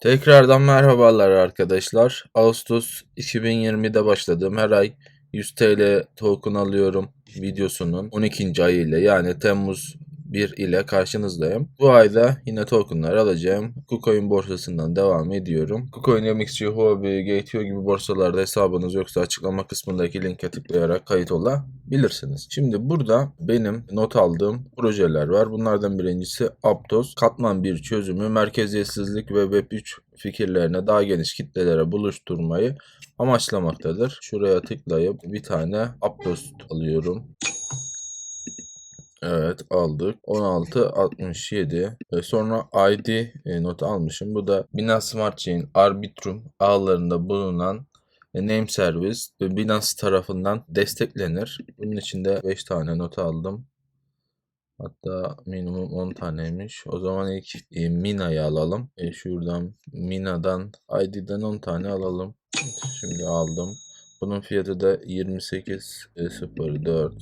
Tekrardan merhabalar arkadaşlar. Ağustos 2020'de başladığım her ay 100 TL token alıyorum videosunun 12. ayı ile yani Temmuz 1 ile karşınızdayım. Bu ayda yine tokenlar alacağım. KuCoin borsasından devam ediyorum. KuCoin, MXC, Huobi, Gate.io gibi borsalarda hesabınız yoksa açıklama kısmındaki linke tıklayarak kayıt olabilirsiniz. Şimdi burada benim not aldığım projeler var. Bunlardan birincisi Aptos. Katman bir çözümü merkeziyetsizlik ve Web3 fikirlerine daha geniş kitlelere buluşturmayı amaçlamaktadır. Şuraya tıklayıp bir tane Aptos alıyorum. Evet aldık. 1667. Ve sonra ID e, notu almışım. Bu da Binance Smart Chain Arbitrum ağlarında bulunan e, name service ve Binance tarafından desteklenir. Bunun için de 5 tane not aldım. Hatta minimum 10 taneymiş. O zaman ilk e, Mina'yı alalım. E, şuradan Mina'dan ID'den 10 tane alalım. Şimdi aldım. Bunun fiyatı da 28.04.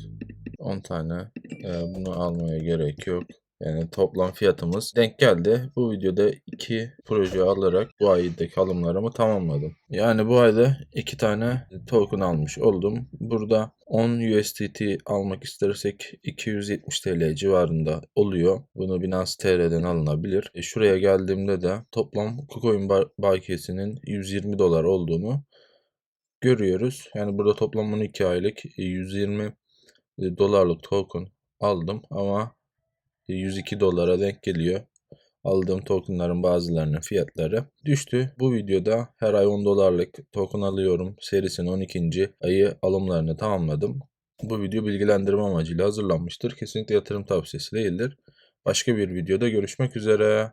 10 tane. E, bunu almaya gerek yok. Yani toplam fiyatımız denk geldi. Bu videoda iki proje alarak bu aydaki alımlarımı tamamladım. Yani bu ayda iki tane token almış oldum. Burada 10 USDT almak istersek 270 TL civarında oluyor. Bunu Binance TR'den alınabilir. E şuraya geldiğimde de toplam KuCoin bakiyesinin 120 dolar olduğunu görüyoruz. Yani burada toplam 12 aylık 120 dolarlık token aldım ama 102 dolara denk geliyor. Aldığım tokenların bazılarının fiyatları düştü. Bu videoda her ay 10 dolarlık token alıyorum. Serisinin 12. ayı alımlarını tamamladım. Bu video bilgilendirme amacıyla hazırlanmıştır. Kesinlikle yatırım tavsiyesi değildir. Başka bir videoda görüşmek üzere.